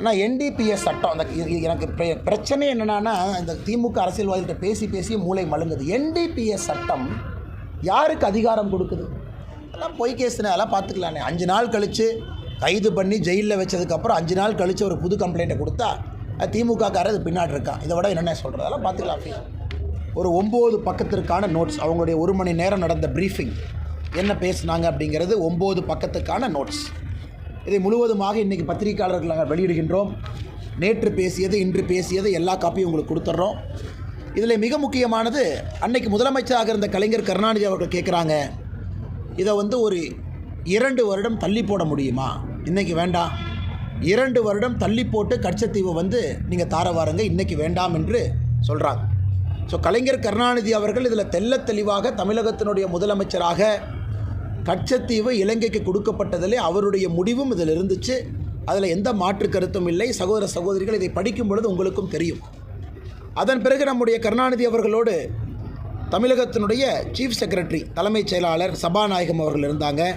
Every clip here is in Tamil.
ஆனால் என்டிபிஎஸ் சட்டம் அந்த எனக்கு பிரச்சனை என்னென்னா இந்த திமுக அரசியல்வாதிகிட்ட பேசி பேசி மூளை மழுங்குது. என்டிபிஎஸ் சட்டம் யாருக்கு அதிகாரம் கொடுக்குது? அதெல்லாம் பொய் கேஸ்னு அதெல்லாம் பார்த்துக்கலானே. அஞ்சு நாள் கழித்து கைது பண்ணி ஜெயிலில் வச்சதுக்கப்புறம் அஞ்சு நாள் கழித்து ஒரு புது கம்ப்ளைண்ட்டை கொடுத்தா அது திமுகக்காரர் அது பின்னாடி இருக்கான் இதை விட என்னென்ன சொல்கிறது அதெல்லாம் பார்த்துக்கலாம் ஒரு ஒம்பது பக்கத்திற்கான நோட்ஸ் அவங்களுடைய ஒரு மணி நேரம் நடந்த ப்ரீஃபிங் என்ன பேசுனாங்க அப்படிங்கிறது ஒம்பது பக்கத்துக்கான நோட்ஸ் இதை முழுவதுமாக இன்றைக்கி பத்திரிகையாளர்கள் நாங்கள் வெளியிடுகின்றோம். நேற்று பேசியது இன்று பேசியது எல்லா காப்பியும் உங்களுக்கு கொடுத்துட்றோம். இதில் மிக முக்கியமானது அன்னைக்கு முதலமைச்சராக இருந்த கலைஞர் கருணாநிதி அவர்கள் கேட்குறாங்க இதை வந்து ஒரு இரண்டு வருடம் தள்ளி போட முடியுமா? இன்றைக்கி வேண்டாம். இரண்டு வருடம் தள்ளி போட்டு கட்சத்தீவு வந்து நீங்கள் தார வாருங்க இன்றைக்கி வேண்டாம் என்று சொல்கிறாங்க ஸோ கலைஞர் கருணாநிதி அவர்கள் இதில் தெல்ல தெளிவாக தமிழகத்தினுடைய முதலமைச்சராக கச்சத்தீவு இலங்கைக்கு கொடுக்கப்பட்டதிலே அவருடைய முடிவும் இதில் இருந்துச்சு. அதில் எந்த மாற்று கருத்தும் இல்லை. சகோதர சகோதரிகள் இதை படிக்கும் பொழுது உங்களுக்கும் தெரியும். அதன் பிறகு நம்முடைய கருணாநிதி அவர்களோடு தமிழகத்தினுடைய சீஃப் செக்ரட்டரி தலைமைச் செயலாளர் சபாநாயகம் அவர்கள் இருந்தாங்க.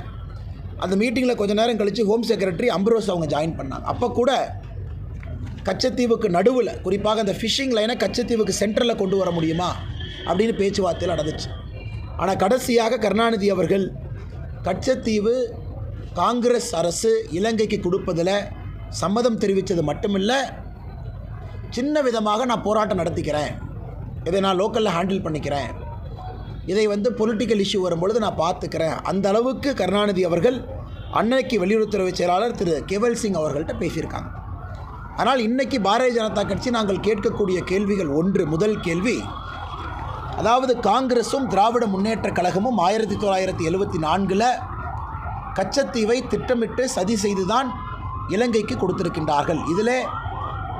அந்த மீட்டிங்கில் கொஞ்ச நேரம் கழித்து ஹோம் செக்ரட்டரி அம்ப்ரோஸ் அவங்க ஜாயின் பண்ணாங்க. அப்போ கூட கச்சத்தீவுக்கு நடுவில் குறிப்பாக அந்த ஃபிஷிங் லைனை கச்சத்தீவுக்கு சென்டரில் கொண்டு வர முடியுமா? அப்படின்னு பேச்சுவார்த்தையில் நடந்துச்சு. ஆனால் கடைசியாக கருணாநிதி அவர்கள் கச்சத்தீவு காங்கிரஸ் அரசு இலங்கைக்கு கொடுப்பதில் சம்மதம் தெரிவித்தது மட்டுமில்லை சின்ன விதமாக நான் போராட்டம் நடத்திக்கிறேன். இதை நான் லோக்கலில் ஹேண்டில் பண்ணிக்கிறேன். இதை வந்து பொலிட்டிக்கல் இஷ்யூ வரும்பொழுது நான் பார்த்துக்கிறேன். அந்த அளவுக்கு கருணாநிதி அவர்கள் அன்னைக்கு வெளியுறவுத்துறை செயலாளர் திரு கேவல் சிங் அவர்கள்ட்ட பேசியிருக்காங்க. ஆனால் இன்னைக்கு பாரதிய ஜனதா கட்சி நாங்கள் கேட்கக்கூடிய கேள்விகள் ஒன்று. முதல் கேள்வி அதாவது காங்கிரஸும் திராவிட முன்னேற்றக் கழகமும் ஆயிரத்தி தொள்ளாயிரத்தி எழுபத்தி நான்கில் கச்சத்தீவை திட்டமிட்டு சதி செய்துதான் இலங்கைக்கு கொடுத்திருக்கின்றார்கள். இதில்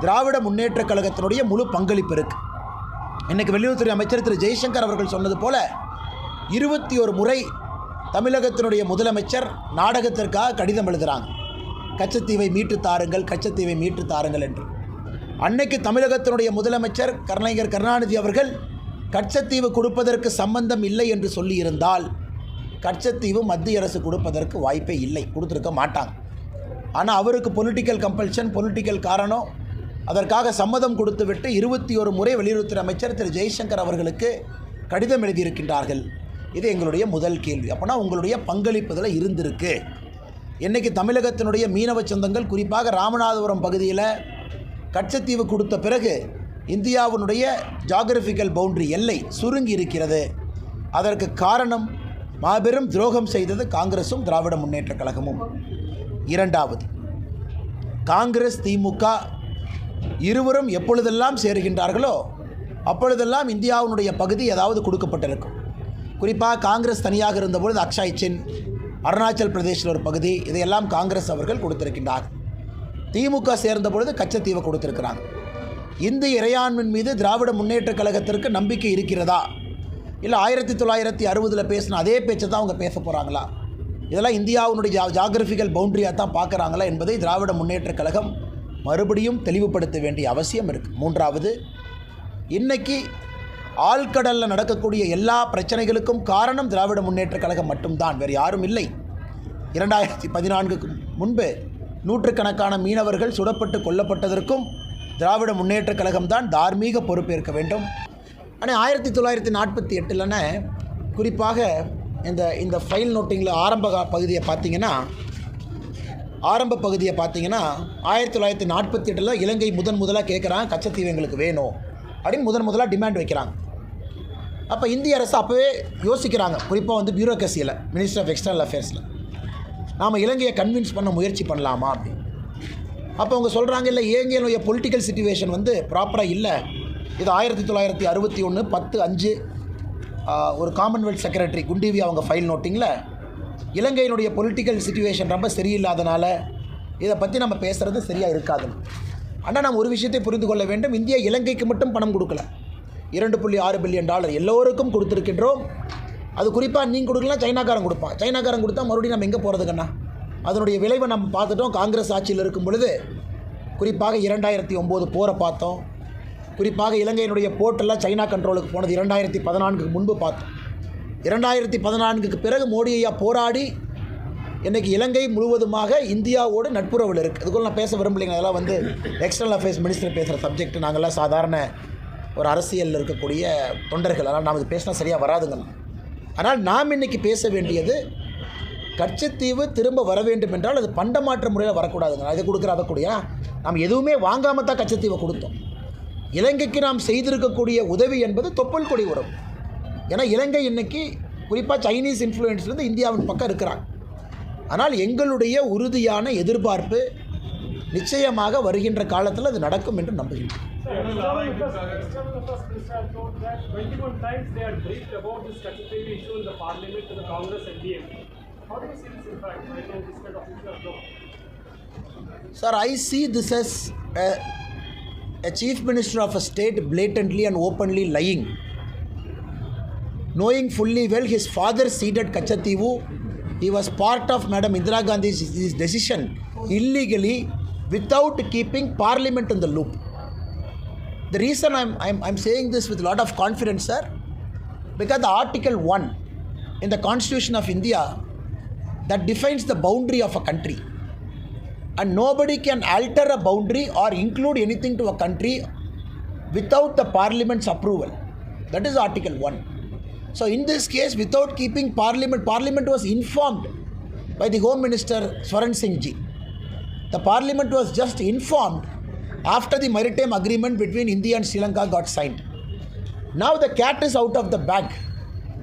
திராவிட முன்னேற்றக் கழகத்தினுடைய முழு பங்களிப்பு இருக்கு. இன்றைக்கு வெளியுறவுத்துறை அமைச்சர் திரு ஜெய்சங்கர் அவர்கள் சொன்னது போல இருபத்தி ஒரு முறை தமிழகத்தினுடைய முதலமைச்சர் நாடகத்திற்காக கடிதம் எழுதுகிறாங்க கச்சத்தீவை மீட்டு தாருங்கள் கச்சத்தீவை மீட்டு தாருங்கள் என்று. அன்னைக்கு தமிழகத்தினுடைய முதலமைச்சர் கருணைஞர் கருணாநிதி அவர்கள் கச்சத்தீவு கொடுப்பதற்கு சம்பந்தம் இல்லை என்று சொல்லியிருந்தால் கச்சத்தீவு மத்திய அரசு கொடுப்பதற்கு வாய்ப்பே இல்லை கொடுத்துருக்க மாட்டாங்க. ஆனால் அவருக்கு பொலிட்டிக்கல் கம்பல்ஷன் பொலிட்டிக்கல் காரணம் அதற்காக சம்மதம் கொடுத்துவிட்டு இருபத்தி ஒரு முறை வெளியுறவுத்துறை அமைச்சர் திரு ஜெய்சங்கர் அவர்களுக்கு கடிதம் எழுதியிருக்கின்றார்கள். இது எங்களுடைய முதல் கேள்வி. அப்போனா உங்களுடைய பங்களிப்புதில் இருந்திருக்கு. இன்றைக்கி தமிழகத்தினுடைய மீனவ சொந்தங்கள் குறிப்பாக ராமநாதபுரம் பகுதியில் கச்சத்தீவு கொடுத்த பிறகு இந்தியாவினுடைய ஜாகிரபிக்கல் பவுண்டரி எல்லை சுருங்கி இருக்கிறது அதற்கு காரணம் மாபெரும் துரோகம் செய்தது காங்கிரஸும் திராவிட முன்னேற்றக் கழகமும். இரண்டாவது காங்கிரஸ் திமுக இருவரும் எப்பொழுதெல்லாம் சேருகின்றார்களோ அப்பொழுதெல்லாம் இந்தியாவினுடைய பகுதி ஏதாவது கொடுக்கப்பட்டிருக்கும். குறிப்பாக காங்கிரஸ் தனியாக இருந்தபொழுது அக்ஷய் சின் அருணாச்சல் பிரதேசில் ஒரு பகுதி இதையெல்லாம் காங்கிரஸ் அவர்கள் கொடுத்திருக்கின்றார் திமுக சேர்ந்த பொழுது கச்சத்தீவை கொடுத்திருக்கிறாங்க. இந்து இறையாண்மின் மீது திராவிட முன்னேற்றக் கழகத்திற்கு நம்பிக்கை இருக்கிறதா? இல்லை ஆயிரத்தி தொள்ளாயிரத்தி அறுபதில் பேசின அதே பேச்சை தான் அவங்க பேச போகிறாங்களா இதெல்லாம் இந்தியாவினுடைய ஜா ஜாகிரபிக்கல் பவுண்டரியாக தான் பார்க்குறாங்களா என்பதை திராவிட முன்னேற்றக் கழகம் மறுபடியும் தெளிவுபடுத்த வேண்டிய அவசியம் இருக்குது மூன்றாவது இன்றைக்கி ஆழ்கடலில் நடக்கக்கூடிய எல்லா பிரச்சனைகளுக்கும் காரணம் திராவிட முன்னேற்றக் கழகம் மட்டும்தான் வேறு யாரும் இல்லை. இரண்டாயிரத்தி பதினான்குக்கு முன்பு நூற்றுக்கணக்கான மீனவர்கள் சுடப்பட்டு கொல்லப்பட்டதற்கும் திராவிட முன்னேற்றக் கழகம்தான் தார்மீக பொறுப்பேற்க வேண்டும். ஆனால் ஆயிரத்தி தொள்ளாயிரத்தி நாற்பத்தி எட்டுலன்னு குறிப்பாக இந்த இந்த ஃபைல் நோட்டிங்கில் ஆரம்ப பகுதியை பார்த்தீங்கன்னா ஆரம்ப பகுதியை பார்த்தீங்கன்னா ஆயிரத்தி தொள்ளாயிரத்தி நாற்பத்தி எட்டில் இலங்கை முதன் முதலாக கேட்குறாங்க கச்சத்தீவு எங்களுக்கு வேணும். அப்படின்னு முதன் முதலாக டிமாண்ட் வைக்கிறாங்க. அப்போ இந்திய அரசு அப்போவே யோசிக்கிறாங்க. குறிப்பாக வந்து பியூரோக்ரஸியில் மினிஸ்டர் ஆஃப் எக்ஸ்டர்னல் அஃபேர்ஸில் நாம் இலங்கையை கன்வின்ஸ் பண்ண முயற்சி பண்ணலாமா அப்படின்னு. அப்போ அவங்க சொல்கிறாங்க இல்லை ஏங்கியனுடைய பொலிட்டிக்கல் சுச்சுவேஷன் வந்து ப்ராப்பராக இல்லை? இது ஆயிரத்தி தொள்ளாயிரத்தி அறுபத்தி ஒன்று பத்து அஞ்சு ஒரு காமன்வெல்த் செக்ரட்டரி குண்டிவி அவங்க ஃபைல் நோட்டிங்கில் இலங்கையினுடைய பொலிட்டிக்கல் சுச்சுவேஷன் ரொம்ப சரியில்லாதனால இதை பற்றி நம்ம பேசுகிறது சரியாக இருக்காதுன்னு. ஆனால் நாம் ஒரு விஷயத்தை புரிந்து கொள்ள வேண்டும். இந்தியா இலங்கைக்கு மட்டும் பணம் கொடுக்கல. இரண்டு புள்ளி ஆறு பில்லியன் டாலர் எல்லோருக்கும் கொடுத்துருக்கின்றோம். அது குறிப்பாக நீங்கள் கொடுக்கலாம் சைனாக்காரன் கொடுப்பான். சைனாக்காரன் கொடுத்தா மறுபடியும் நம்ம எங்கே போகிறதுக்கண்ணா அதனுடைய விளைவை நம்ம பார்த்துட்டோம். காங்கிரஸ் ஆட்சியில் இருக்கும் பொழுது குறிப்பாக இரண்டாயிரத்தி ஒம்போது போரை பார்த்தோம். குறிப்பாக இலங்கையினுடைய போர்ட்டெல்லாம் சைனா கண்ட்ரோலுக்கு போனது இரண்டாயிரத்தி பதினான்குக்கு முன்பு பார்த்தோம். இரண்டாயிரத்தி பதினான்குக்கு பிறகு மோடி ஐயா போராடி இன்றைக்கி இலங்கை முழுவதுமாக இந்தியாவோடு நட்புறவில் இருக்குது அதுக்குள்ள நான் பேச விரும்பலைங்க. அதெல்லாம் வந்து எக்ஸ்டர்னல் அஃபேர்ஸ் மினிஸ்டர் பேசுகிற சப்ஜெக்ட் நாங்கள்லாம் சாதாரண ஒரு அரசியலில் இருக்கக்கூடிய தொண்டர்கள். அதனால் நாம் இது பேசினா சரியாக வராதுங்கண்ணா ஆனால் நாம் இன்றைக்கி பேச வேண்டியது கட்சித்தீவு திரும்ப வர வேண்டும் என்றால் அது பண்டமாற்ற முறையில் வரக்கூடாதுங்க. நான் இதை கொடுக்குற அதை கூடிய நாம் எதுவுமே வாங்காமல் தான் கட்சித்தீவை கொடுத்தோம். இலங்கைக்கு நாம் செய்திருக்கக்கூடிய உதவி என்பது தொப்புள் கொடி உறவு. ஏன்னா இலங்கை இன்னைக்கு குறிப்பாக சைனீஸ் இன்ஃப்ளூயன்ஸ்லேருந்து இந்தியாவின் பக்கம் இருக்கிறாங்க. ஆனால் எங்களுடைய உறுதியான எதிர்பார்ப்பு நிச்சயமாக வருகின்ற காலத்தில் அது நடக்கும் என்று நம்புகிறேன். 21 times they had briefed about this issue in the parliament to the Congress and DMK. Sir, I see this as a, a chief minister of a state blatantly and openly lying. Knowing fully well his father ceded Kachativu, he was part of Madam Indira Gandhi's his decision illegally without keeping parliament in the loop. The reason I'm, I'm, I'm saying this with a lot of confidence, sir, because the Article 1 in the Constitution of India that defines the boundary of a country. And nobody can alter a boundary or include anything to a country without the parliament's approval. That is article 1 so in this case without keeping parliament parliament was informed by the home minister swaran singh ji. The parliament was just informed after the maritime agreement between india and sri lanka got signed. Now the cat is out of the bag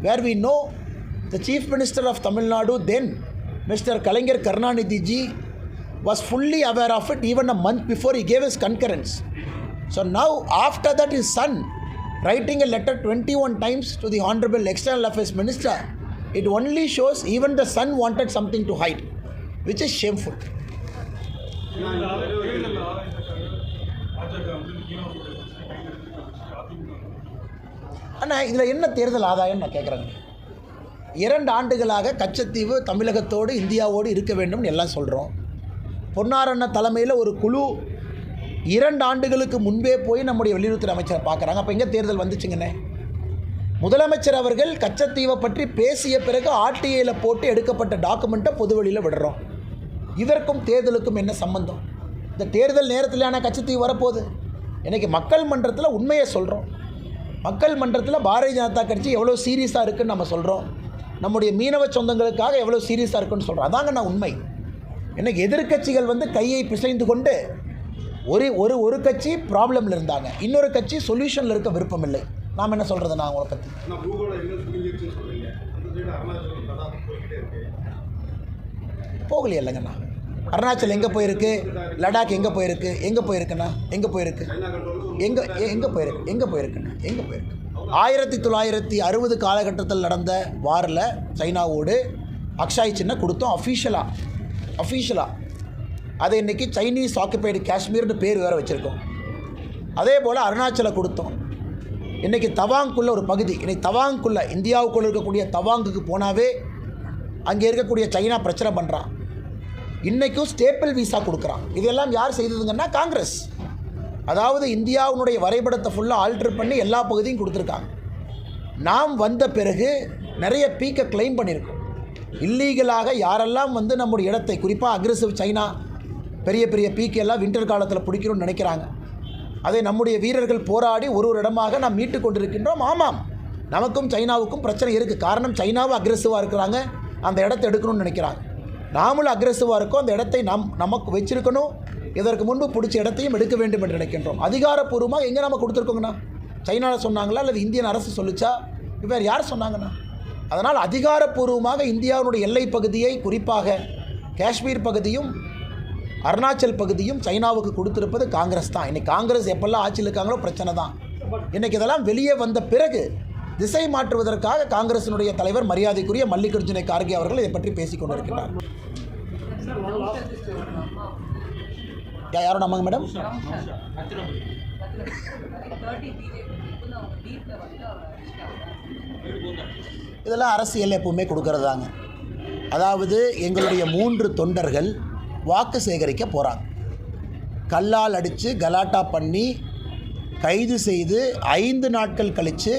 where we know the chief minister of tamil nadu then mister Kalaignar Karunanidhi ji was fully aware of it even a month before he gave his concurrence so now after that his son writing a letter twenty one times to the honourable external affairs minister it only shows even the son wanted something to hide which is shameful அண்ணா இதில் என்ன தேர்தல் ஆதாயம் நான் கேட்குறேங்க இரண்டு ஆண்டுகளாக கச்சத்தீவு தமிழகத்தோடு இந்தியாவோடு இருக்க வேண்டும் எல்லாம் சொல்கிறோம் பொன்னாரண்ண தலைமையில் ஒரு குழு இரண்டு ஆண்டுகளுக்கு முன்பே போய் நம்முடைய வெளியுறவுத்துறை அமைச்சரை பார்க்குறாங்க. அப்போ எங்கே தேர்தல் வந்துச்சுங்கண்ணே? முதலமைச்சர் அவர்கள் கச்சத்தீவை பற்றி பேசிய பிறகு ஆர்டிஐயில் போட்டு எடுக்கப்பட்ட டாக்குமெண்ட்டை பொதுவெளியில் விடுறோம். இதற்கும் தேர்தலுக்கும் என்ன சம்பந்தம்? இந்த தேர்தல் நேரத்திலான கச்சத்தீவு வரப்போகுது? இன்றைக்கி மக்கள் மன்றத்தில் உண்மையை சொல்கிறோம் மக்கள் மன்றத்தில் பாரதிய ஜனதா கட்சி எவ்வளோ சீரியஸாக இருக்குதுன்னு நம்ம சொல்கிறோம் நம்முடைய மீனவ சொந்தங்களுக்காக எவ்வளோ சீரியஸாக இருக்குன்னு சொல்கிறோம் அதாங்க நான் உண்மை. இன்னைக்கு எதிர்க்கட்சிகள் வந்து கையை பிசைந்து கொண்டு ஒரு ஒரு ஒரு கட்சி ப்ராப்ளமில் இருந்தாங்க. இன்னொரு கட்சி சொல்யூஷனில் இருக்க விருப்பம் இல்லை நாம் என்ன சொல்கிறது நான் உங்களை பற்றி போகலையே இல்லைங்கண்ணா. அருணாச்சல் எங்கே போயிருக்கு? லடாக் எங்கே போயிருக்கு? எங்கே போயிருக்குண்ணா? எங்கே போயிருக்கு? எங்கே எங்கே போயிருக்கு? எங்கே போயிருக்குண்ணா? எங்கே போயிருக்கு? ஆயிரத்தி தொள்ளாயிரத்தி அறுபது காலகட்டத்தில் நடந்த வாரில் சைனாவோடு அக்ஷாய் சின்ன கொடுத்தோம் அஃபீஷியலாக அஃபீஷியலாக அதை இன்றைக்கி சைனீஸ் ஆக்குபைடு காஷ்மீர்னு பேர் வேறு வச்சுருக்கோம். அதே போல் அருணாச்சலை கொடுத்தோம். இன்றைக்கி தவாங்குள்ள ஒரு பகுதி. இன்றைக்கி தவாங்குள்ள இந்தியாவுக்குள்ளே இருக்கக்கூடிய தவாங்குக்கு போனாவே அங்கே இருக்கக்கூடிய சைனா பிரச்சனை பண்ணுறான் இன்றைக்கும் ஸ்டேப்பிள் விசா கொடுக்குறான். இதெல்லாம் யார் செய்ததுங்கன்னா காங்கிரஸ். அதாவது இந்தியாவினுடைய வரைபடத்தை ஃபுல்லாக ஆல்டர் பண்ணி எல்லா பகுதியும் கொடுத்துருக்காங்க. நாம் வந்த பிறகு நிறைய பீக்கை கிளைம் பண்ணியிருக்கோம். இல்லீகலாக யாரெல்லாம் வந்து நம்முடைய இடத்தை குறிப்பாக அக்ரெசிவ் சைனா பெரிய பெரிய பீக்கெல்லாம் வின்டர் காலத்தில் பிடிக்கணும்னு நினைக்கிறாங்க. அதை நம்முடைய வீரர்கள் போராடி ஒரு ஒரு இடமாக நாம் மீட்டு கொண்டிருக்கின்றோம். ஆமாம் நமக்கும் சைனாவுக்கும் பிரச்சனை இருக்குது காரணம் சைனாவும் அக்ரெசிவாக இருக்கிறாங்க. அந்த இடத்த எடுக்கணும்னு நினைக்கிறாங்க. நாமளும் அக்ரெசிவாக இருக்கோம். அந்த இடத்தை நம் நமக்கு வச்சிருக்கணும். இதற்கு முன்பு பிடிச்ச இடத்தையும் எடுக்க வேண்டும் என்று நினைக்கின்றோம். அதிகாரப்பூர்வமாக எங்கே நம்ம கொடுத்துருக்கோங்கண்ணா? சைனாவில் சொன்னாங்களா அல்லது இந்தியன் அரசு சொல்லிச்சா? வேறு யார் சொன்னாங்கண்ணா? அதனால் அதிகாரப்பூர்வமாக இந்தியாவினுடைய எல்லை பகுதியை குறிப்பாக காஷ்மீர் பகுதியும் அருணாச்சல் பகுதியும் சைனாவுக்கு கொடுத்துருப்பது காங்கிரஸ் தான். இன்றைக்கி காங்கிரஸ் எப்பெல்லாம் ஆட்சியில் இருக்காங்களோ பிரச்சனை தான். இன்றைக்கி இதெல்லாம் வெளியே வந்த பிறகு திசை மாற்றுவதற்காக காங்கிரசினுடைய தலைவர் மரியாதைக்குரிய மல்லிகார்ஜுன கார்கே அவர்கள் இதை பற்றி பேசிக் கொண்டிருக்கிறார் Sir, one யா- மேடம் இதெல்லாம் அரசியல் எப்பவுமே கொடுக்கறதாங்க அதாவது எங்களுடைய மூன்று தொண்டர்கள் வாக்கு சேகரிக்க போகிறாங்க கல்லால் அடித்து கலாட்டா பண்ணி கைது செய்து ஐந்து நாட்கள் கழித்து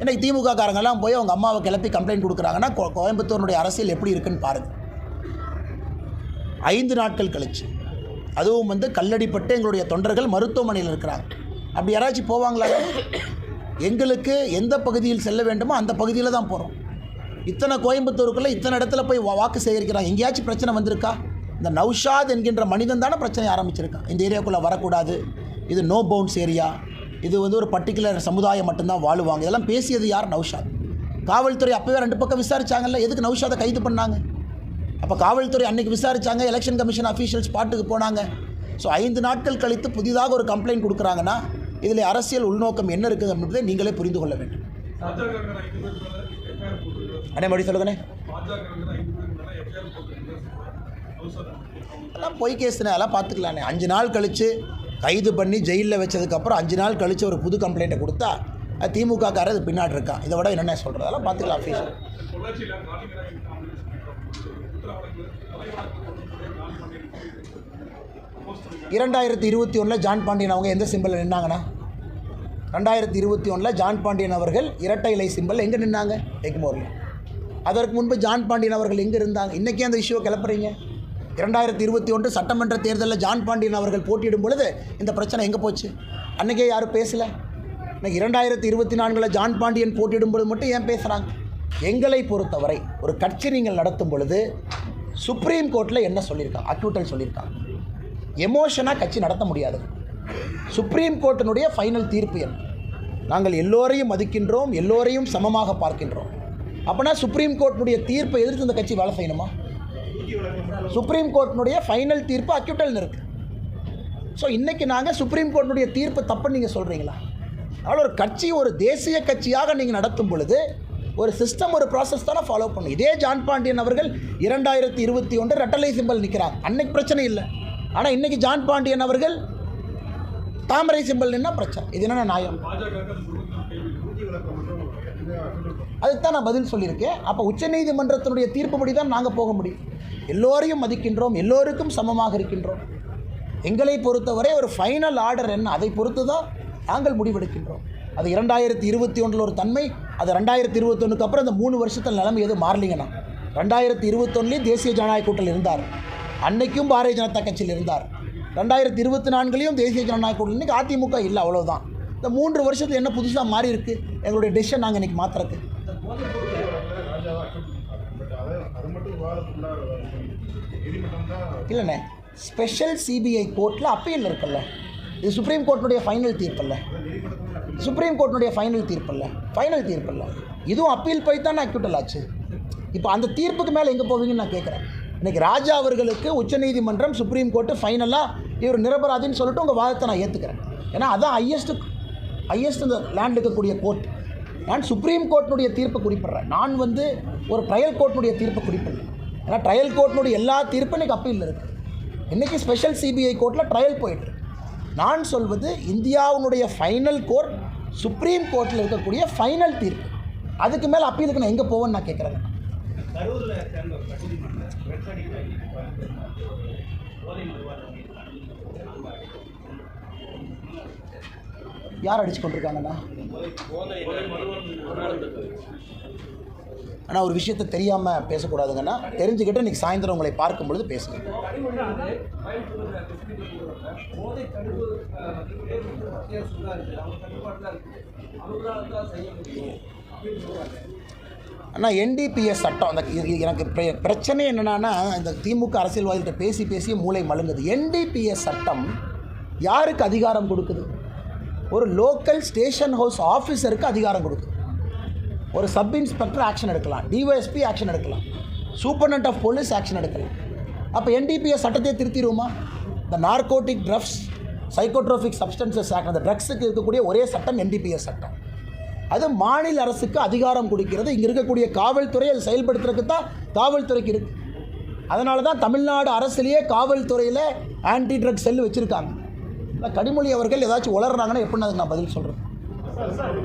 இன்னைக்கு திமுக காரங்கெல்லாம் போய் அவங்க அம்மாவை கிளப்பி கம்ப்ளைண்ட் கொடுக்குறாங்கன்னா கோ- கோயம்புத்தூரினுடைய அரசியல் எப்படி இருக்குன்னு பாருங்கள் ஐந்து நாட்கள் கழிச்சு. அதுவும் வந்து கல்லடிப்பட்டு எங்களுடைய தொண்டர்கள் மருத்துவமனையில் இருக்கிறாங்க. அப்படி யாராச்சும் போவாங்களா? எங்களுக்கு எந்த பகுதியில் செல்ல வேண்டுமோ அந்த பகுதியில் தான் போகிறோம் இத்தனை கோயம்புத்தூருக்குள்ளே இத்தனை இடத்துல போய் வாக்கு சேகரிக்கிறாங்க. எங்கேயாச்சும் பிரச்சனை வந்திருக்கா? இந்த நௌஷாத் என்கின்ற மனிதன் தானே பிரச்சனை ஆரம்பிச்சிருக்கான். இந்த ஏரியாக்குள்ளே வரக்கூடாது. இது நோ பவுன்ஸ் ஏரியா இது வந்து ஒரு பர்டிகுலர் சமுதாயம் மட்டும்தான் வாழுவாங்க. இதெல்லாம் பேசியது யார்? நௌஷாத். காவல்துறை அப்போவே ரெண்டு பக்கம் விசாரிச்சாங்கல்ல. எதுக்கு நௌஷாதை கைது பண்ணாங்க? அப்போ காவல்துறை அன்னைக்கு விசாரிச்சாங்க எலெக்ஷன் கமிஷன் அஃபீஷியல்ஸ் பாட்டுக்கு போனாங்க. ஸோ ஐந்து நாட்கள் கழித்து புதிதாக ஒரு கம்ப்ளைண்ட் கொடுக்குறாங்கன்னா இதில் அரசியல் உள்நோக்கம் என்ன இருக்குது அப்படின்றதை நீங்களே புரிந்து கொள்ள வேண்டும். அண்ணே மறுபடி சொல்லுங்கண்ணே. அதெல்லாம் பொய் கேஸ்னே அதெல்லாம் பார்த்துக்கலாண்ணே. அஞ்சு நாள் கழித்து கைது பண்ணி ஜெயிலில் வச்சதுக்கப்புறம் அஞ்சு நாள் கழித்து ஒரு புது கம்ப்ளைண்ட்டை கொடுத்தா திமுக காரர் அது பின்னாடி இருக்கான். இதை விட என்னென்ன சொல்கிறது அதெல்லாம் பார்த்துக்கலாம் அஃபீஷியல் இரண்டாயிரத்தி இருபத்தி ஒன்றில் ஜான் பாண்டியன் அவங்க எந்த சிம்பிளில் நின்னாங்கண்ணா? ரெண்டாயிரத்தி இருபத்தி ஒன்றில் ஜான் பாண்டியன் அவர்கள் இரட்டை இலை சிம்பிள் எங்கே நின்னாங்க? எக்மோரில். அதற்கு முன்பு ஜான் பாண்டியன் அவர்கள் எங்கே இருந்தாங்க? இன்றைக்கே அந்த இஷ்யூவை கிளப்புறீங்க? இரண்டாயிரத்தி இருபத்தி ஒன்று சட்டமன்ற தேர்தலில் ஜான் பாண்டியன் அவர்கள் போட்டியிடும் பொழுது இந்த பிரச்சனை எங்கே போச்சு? அன்றைக்கே யாரும் பேசலை. இன்னைக்கு இரண்டாயிரத்தி இருபத்தி நான்கில் ஜான் பாண்டியன் போட்டியிடும் பொழுது மட்டும் ஏன் பேசுகிறாங்க எங்களை பொறுத்தவரை ஒரு கட்சி நீங்கள் நடத்தும் பொழுது சுப்ரீம் கோர்ட்டில் என்ன சொல்லியிருக்காங்க அக்யூட்டல் சொல்லியிருக்காங்க எமோஷனாக கட்சி நடத்த முடியாது. சுப்ரீம் கோர்ட்டினுடைய ஃபைனல் தீர்ப்பு என்ன? நாங்கள் எல்லோரையும் மதிக்கின்றோம் எல்லோரையும் சமமாக பார்க்கின்றோம். அப்போனா சுப்ரீம் கோர்ட்டினுடைய தீர்ப்பை எதிர்த்து இந்த கட்சி வேலை செய்யணுமா? சுப்ரீம் கோர்ட்டினுடைய ஃபைனல் தீர்ப்பு அக்யூட்டல்னு இருக்குது ஸோ இன்றைக்கி நாங்கள் சுப்ரீம் கோர்ட்டினுடைய தீர்ப்பு தப்புன்னு நீங்கள் சொல்கிறீங்களா அதனால் ஒரு கட்சி ஒரு தேசிய கட்சியாக நீங்கள் நடத்தும் பொழுது ஒரு சிஸ்டம் ஒரு ப்ராசஸ் தானே ஃபாலோ பண்ணும். இதே ஜான் பாண்டியன் அவர்கள் இரண்டாயிரத்தி இருபத்தி ஒன்று ரெட்டலை சிம்பல் நிற்கிறார் அன்னைக்கு பிரச்சனை இல்லை. ஆனால் இன்றைக்கி ஜான் பாண்டியன் அவர்கள் தாமரை சிம்பல் நின்னா பிரச்சனை. இது என்ன நியாயம். அது அதுக்கு தான் நான் பதில் சொல்லியிருக்கேன். அப்போ உச்சநீதிமன்றத்தினுடைய தீர்ப்புப்படி தான் நாங்கள் போக முடியும். எல்லோரையும் மதிக்கின்றோம் எல்லோருக்கும் சமமாக இருக்கின்றோம். எங்களை பொறுத்தவரை ஒரு ஃபைனல் ஆர்டர் என்ன? அதை பொறுத்து தான் நாங்கள் முடிவெடுக்கின்றோம். அது இரண்டாயிரத்தி இருபத்தி ஒன்றில் ஒரு தன்மை அது ரெண்டாயிரத்தி இருபத்தொன்னுக்கு அப்புறம் இந்த மூணு வருஷத்தில் நிலைமை எதுவும் மாறலிங்கண்ணா. ரெண்டாயிரத்தி இருபத்தொன்னுலேயும் தேசிய ஜனநாயக கூட்டத்தில் இருந்தார். அன்னைக்கும் பாரதிய ஜனதா கட்சியில் இருந்தார். ரெண்டாயிரத்தி இருபத்தி நான்குலேயும் தேசிய ஜனநாயக கூட்டணி இன்றைக்கி அதிமுக இல்லை அவ்வளோதான் இந்த மூன்று வருஷத்தில் என்ன புதுசாக மாறி இருக்கு எங்களுடைய டெசிஷன் நாங்கள் இன்றைக்கி மாற்றுறதுக்கு இல்லைண்ணே ஸ்பெஷல் சிபிஐ கோர்ட்டில் அப்பீல் இருக்குல்ல. இது சுப்ரீம் கோர்ட்டினுடைய ஃபைனல் தீர்ப்பல்ல. சுப்ரீம் கோர்ட்டினுடைய ஃபைனல் தீர்ப்பல்ல. ஃபைனல் தீர்ப்பல்ல. இதுவும் அப்பீல் போய் தான் அக்யூட்டல் ஆச்சு. இப்போ அந்த தீர்ப்புக்கு மேலே எங்கே போவீங்கன்னு நான் கேட்குறேன் இன்றைக்கி ராஜா அவர்களுக்கு உச்சநீதிமன்றம் சுப்ரீம் கோர்ட்டு ஃபைனலாக இவர் நிரபராதின்னு சொல்லிட்டு உங்கள் வாதத்தை நான் ஏற்றுக்கிறேன் ஏன்னா அதான் ஹையஸ்ட் ஹையஸ்ட் இந்த லேண்ட் இருக்கக்கூடிய கோர்ட் நான் சுப்ரீம் கோர்ட்டினுடைய தீர்ப்பை குறிப்பிட்றேன். நான் வந்து ஒரு ட்ரையல் கோர்ட்டினுடைய தீர்ப்பை குறிப்பிடல. ஏன்னா ட்ரையல் கோர்ட்டினுடைய எல்லா தீர்ப்பும் இன்றைக்கி அப்பீலில் இருக்குது இன்றைக்கி ஸ்பெஷல் சிபிஐ கோர்ட்டில் ட்ரையல் போயிட்டு நான் சொல்வது இந்தியாவுடைய ஃபைனல் கோர்ட் சுப்ரீம் கோர்ட்டில் இருக்கக்கூடிய ஃபைனல் தீர்ப்பு. அதுக்கு மேலே அப்பீலுக்கு நான் எங்கே போவேன்னு நான் கேட்குறேங்க யார் அடிச்சு கொண்டிருக்காங்கண்ணா? ஆனால் ஒரு விஷயத்தை தெரியாமல் பேசக்கூடாதுங்கண்ணா தெரிஞ்சுக்கிட்டு இன்றைக்கி சாயந்தரம் உங்களை பார்க்கும் பொழுது பேசுங்க. அண்ணா ஆனால் என்டிபிஎஸ் சட்டம் அந்த இது எனக்கு பிரச்சனை என்னென்னா இந்த திமுக அரசியல்வாதிகிட்ட பேசி பேசி மூளை மழுங்குது. என்டிபிஎஸ் சட்டம் யாருக்கு அதிகாரம் கொடுக்குது? ஒரு லோக்கல் ஸ்டேஷன் ஹவுஸ் ஆஃபீஸருக்கு அதிகாரம் கொடுக்குது. ஒரு சப் இன்ஸ்பெக்டர் ஆக்ஷன் எடுக்கலாம். டிஒஎஸ்பி ஆக்ஷன் எடுக்கலாம். சூப்பர்டென்ட் ஆஃப் போலீஸ் ஆக்ஷன் எடுக்கலாம். அப்போ என்டிபிஎஸ் சட்டத்தை திருத்திடுவோமா? இந்த narcotic drugs psychotropic substances act அந்த ட்ரக்ஸுக்கு இருக்கக்கூடிய ஒரே சட்டம் என்டிபிஎஸ் சட்டம். அது மாநில அரசுக்கு அதிகாரம் கொடுக்கிறது. இங்கே இருக்கக்கூடிய காவல்துறை அது செயல்படுத்துறதுக்கு தான் காவல்துறைக்கு இருக்குது அதனால தான் தமிழ்நாடு அரசுலேயே காவல்துறையில் ஆன்டி ட்ரக் செல் வச்சுருக்காங்க கனிமொழி அவர்கள் ஏதாச்சும் உளறாங்கன்னா எப்படின்னு அதுக்கு நான் பதில் சொல்கிறேன்